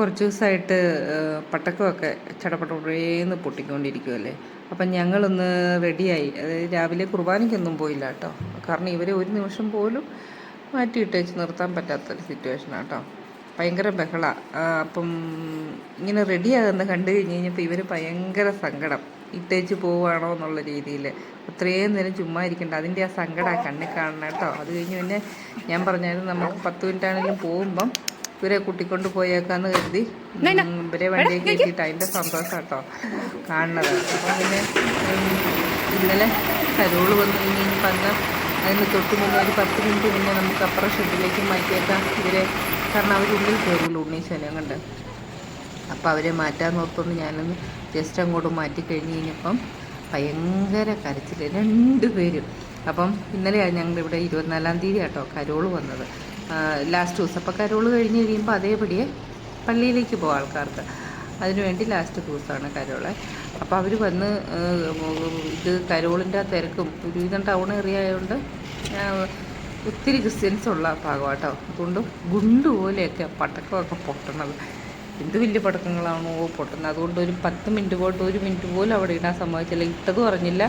കുറച്ച് ദിവസമായിട്ട് പട്ടക്കമൊക്കെ ചടപടേന്ന് പൊട്ടിക്കൊണ്ടിരിക്കുമല്ലേ അപ്പം ഞങ്ങളൊന്ന് റെഡിയായി. അതായത് രാവിലെ കുർബാനയ്ക്കൊന്നും പോയില്ല കേട്ടോ. കാരണം ഇവരെ ഒരു നിമിഷം പോലും മാറ്റിയിട്ടേച്ച് നിർത്താൻ പറ്റാത്തൊരു സിറ്റുവേഷനാണ് കേട്ടോ ഭയങ്കര ബഹള. അപ്പം ഇങ്ങനെ റെഡിയാകുന്ന കണ്ടു കഴിഞ്ഞ് കഴിഞ്ഞപ്പോൾ ഇവർ ഭയങ്കര സങ്കടം. ഇട്ടേച്ച് പോവുകയാണോ എന്നുള്ള രീതിയിൽ അത്രയും നേരം ചുമ്മാ ഇരിക്കണ്ട. അതിന്റെ ആ സങ്കടം ആ കണ്ണിൽ കാണണം കേട്ടോ. അത് കഴിഞ്ഞ് പിന്നെ ഞാൻ പറഞ്ഞായിരുന്നു നമുക്ക് പത്ത് മിനിറ്റ് ആണെങ്കിലും പോകുമ്പം ഇവരെ കൂട്ടിക്കൊണ്ട് പോയേക്കാന്ന് കരുതി. ഇവരെ വണ്ടി കയറ്റിയിട്ട് അതിന്റെ സന്തോഷം കേട്ടോ കാണുന്നത്. അപ്പം പിന്നെ ഇന്നലെ കരോൾ വന്നു. കഴിഞ്ഞ് പറഞ്ഞ അതിന് തൊട്ട് മുന്നേ ഒരു പത്ത് മിനിറ്റ് മുന്നേ നമുക്ക് അപ്പുറം ഷെഡിലേക്ക് മാറ്റിയേക്കാം ഇവരെ. കാരണം അവരുള്ളിൽ കയറില്ല ഉണ്ണീശനെ കണ്ട്. അപ്പോൾ അവരെ മാറ്റാൻ നോക്കുമ്പോൾ ഞാനൊന്ന് ജസ്റ്റ് അങ്ങോട്ട് മാറ്റി കഴിഞ്ഞ് കഴിഞ്ഞപ്പം ഭയങ്കര കരച്ചിൽ രണ്ട് പേരും അപ്പം ഇന്നലെയാണ് ഞങ്ങളിവിടെ ഇരുപത്തിനാലാം തീയതി കേട്ടോ കരോൾ വന്നത്. ലാസ്റ്റ് ദിവസം അപ്പോൾ കരോൾ കഴിഞ്ഞ് കഴിയുമ്പോൾ അതേപടിയെ പള്ളിയിലേക്ക് പോകും ആൾക്കാർക്ക്. അതിനുവേണ്ടി ലാസ്റ്റ് ദിവസമാണ് കരോളെ. അപ്പോൾ അവർ വന്ന് ഇത് കരോളിന്റെ തിരക്കും ഒരുവിധം ടൗൺ ഏറിയ ആയതുകൊണ്ട് ഒത്തിരി ക്രിസ്ത്യൻസ് ഉള്ള ഭാഗമാട്ടോ അതുകൊണ്ട് ഗുണ്ട് പോലെയൊക്കെ പടക്കമൊക്കെ പൊട്ടണത്. എന്ത് വലിയ പടക്കങ്ങളാണോ പൊട്ടുന്നത്. അതുകൊണ്ട് ഒരു പത്ത് മിനിറ്റ് പോയിട്ട് ഒരു മിനിറ്റ് പോലും അവിടെ ഇടാൻ സമ്മതിച്ചില്ല. ഇട്ടത് പറഞ്ഞില്ല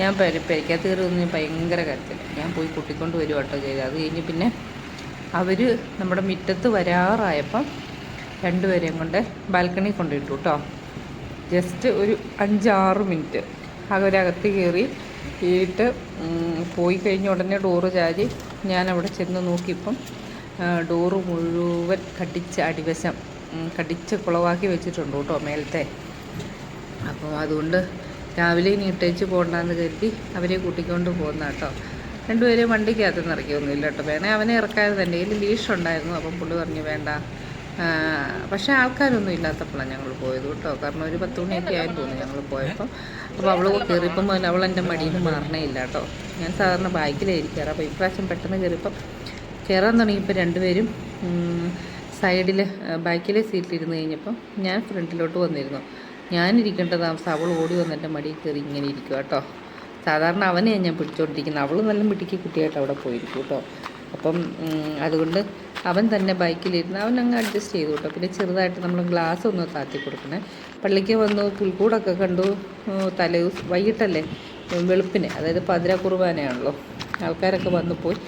ഞാൻ പെരക്കകത്ത് കയറി ഭയങ്കര കരച്ചില്ല ഞാൻ പോയി കൂട്ടിക്കൊണ്ട് വരും കേട്ടോ ചെയ്ത് അത് കഴിഞ്ഞ് പിന്നെ അവർ നമ്മുടെ മുറ്റത്ത് വരാറായപ്പം രണ്ടുപേരെയും കൊണ്ട് ബാൽക്കണി കൊണ്ടിട്ടു കേട്ടോ ജസ്റ്റ് ഒരു അഞ്ചാറ് മിനിറ്റ്. അവരകത്ത് കയറി ഇട്ട് പോയി കഴിഞ്ഞ ഉടനെ ഡോറ് ചാരി ഞാൻ അവിടെ ചെന്ന് നോക്കിയപ്പം ഡോറ് മുഴുവൻ കടിച്ച് അടിവശം കടിച്ച് കുളവാക്കി വെച്ചിട്ടുണ്ട് കേട്ടോ മേലത്തെ. അപ്പോൾ അതുകൊണ്ട് രാവിലെ ഇനി ഇട്ടേച്ച് പോകണ്ടെന്ന് കരുതി അവരെ കൂട്ടിക്കൊണ്ട് പോകുന്ന കേട്ടോ രണ്ടുപേരെയും വണ്ടിക്കകത്ത് നിറയ്ക്കൊന്നുമില്ല കേട്ടോ. വേണേ അവനെ ഇറക്കാതെ തന്നെ. ഇതിൽ ലീഷ് ഉണ്ടായിരുന്നു അപ്പം പുള്ളി പറഞ്ഞു വേണ്ട. പക്ഷേ ആൾക്കാരൊന്നും ഇല്ലാത്തപ്പോഴാണ് ഞങ്ങൾ പോയത് കേട്ടോ. കാരണം ഒരു പത്ത് മണിയൊക്കെ ആയി തോന്നുന്നു ഞങ്ങൾ പോയപ്പോൾ അപ്പോൾ അവൾ കയറിയപ്പം മുതൽ അവൾ എന്റെ മടിയിൽ മാറണേ ഇല്ല കേട്ടോ. ഞാൻ സാധാരണ ബാക്കിലായിരിക്കാറ് അപ്പോൾ ഇപ്രാവശ്യം പെട്ടെന്ന് കയറിയപ്പം കയറാൻ തുടങ്ങിയപ്പോൾ രണ്ടുപേരും സൈഡിൽ ബാക്കിലെ സീറ്റിലിരുന്ന് കഴിഞ്ഞപ്പം ഞാൻ ഫ്രണ്ടിലോട്ട് വന്നിരുന്നു. ഞാനിരിക്കേണ്ട താമസം അവൾ ഓടി വന്ന് എന്റെ മടിയിൽ കയറി ഇങ്ങനെ ഇരിക്കുക കേട്ടോ. സാധാരണ അവനെ ഞാൻ പിടിച്ചുകൊണ്ടിരിക്കുന്നത് അവൾ നല്ല മിടുക്കി കുട്ടിയായിട്ട് അവിടെ പോയിരിക്കും കേട്ടോ. അപ്പം അതുകൊണ്ട് അവൻ തന്നെ ബൈക്കിലിരുന്ന് അവൻ അങ്ങ് അഡ്ജസ്റ്റ് ചെയ്തു കേട്ടോ. പിന്നെ ചെറുതായിട്ട് നമ്മൾ ഗ്ലാസ് ഒന്ന് താത്തി കൊടുക്കണേ. പള്ളിക്ക് വന്നു പുൽക്കൂടൊക്കെ കണ്ടു. തലേ വൈകിട്ടല്ലേ? വെളുപ്പിനെ അതായത് പതിര കുർബാനയാണല്ലോ. ആൾക്കാരൊക്കെ വന്നു പോയി.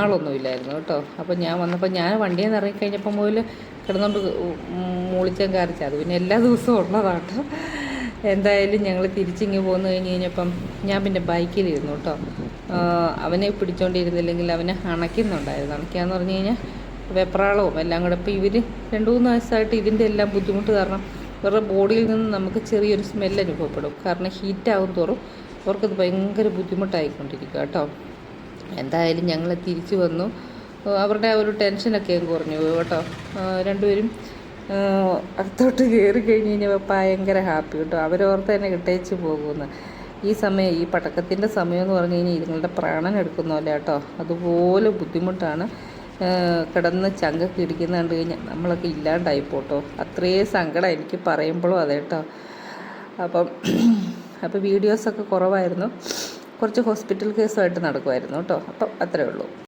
ആളൊന്നുമില്ലായിരുന്നു കേട്ടോ. അപ്പോൾ ഞാൻ വന്നപ്പോൾ ഞാൻ വണ്ടിയിൽ നിന്ന് ഇറങ്ങിക്കഴിഞ്ഞപ്പോൾ മുതൽ കിടന്നുകൊണ്ട് മൂളിച്ചം കാറിച്ച അത് പിന്നെ എല്ലാ ദിവസവും ഉള്ളതാണ് കേട്ടോ. എന്തായാലും ഞങ്ങൾ തിരിച്ചിങ്ങ് പോന്നു കഴിഞ്ഞ് കഴിഞ്ഞപ്പം ഞാൻ പിന്നെ ബൈക്കിലിരുന്നു കേട്ടോ അവനെ പിടിച്ചോണ്ടിരുന്നില്ലെങ്കിൽ അവനെ അണയ്ക്കുന്നുണ്ടായിരുന്നു. അണയ്ക്കാന്ന് പറഞ്ഞു കഴിഞ്ഞാൽ വെപ്രാളവും എല്ലാം കൂടെ. ഇപ്പോൾ ഇവർ രണ്ട് മൂന്ന് വയസ്സായിട്ട് ഇതിന്റെ എല്ലാം ബുദ്ധിമുട്ട് കാരണം ഇവരുടെ ബോഡിയിൽ നിന്ന് നമുക്ക് ചെറിയൊരു സ്മെല്ല് അനുഭവപ്പെടും. കാരണം ഹീറ്റാകും തോറും അവർക്കത് ഭയങ്കര ബുദ്ധിമുട്ടായിക്കൊണ്ടിരിക്കുക കേട്ടോ എന്തായാലും ഞങ്ങൾ തിരിച്ചു വന്നു. അവരുടെ ആ ഒരു ടെൻഷനൊക്കെ കുറഞ്ഞു കേട്ടോ രണ്ടുപേരും അകത്തോട്ട് കയറി കഴിഞ്ഞ് കഴിഞ്ഞാൽ ഭയങ്കര ഹാപ്പി കേട്ടോ അവരോർത്ത് തന്നെ കിട്ടേച്ച് പോകുമെന്ന് ഈ സമയം ഈ പടക്കത്തിന്റെ സമയം എന്ന് പറഞ്ഞു കഴിഞ്ഞാൽ ഇതുങ്ങളുടെ പ്രാണൻ എടുക്കുന്ന പോലെ കേട്ടോ അതുപോലെ ബുദ്ധിമുട്ടാണ്. കിടന്ന് ചങ്കൊക്കെ ഇടിക്കുന്ന കണ്ടു കഴിഞ്ഞാൽ നമ്മളൊക്കെ ഇല്ലാണ്ടായി പോട്ടോ. അത്രയും സങ്കടം എനിക്ക് പറയുമ്പോഴും അതെ കേട്ടോ അപ്പം അപ്പോൾ വീഡിയോസൊക്കെ കുറവായിരുന്നു. കുറച്ച് ഹോസ്പിറ്റൽ കേസുമായിട്ട് നടക്കുമായിരുന്നു കേട്ടോ അപ്പം അത്രേ ഉള്ളൂ.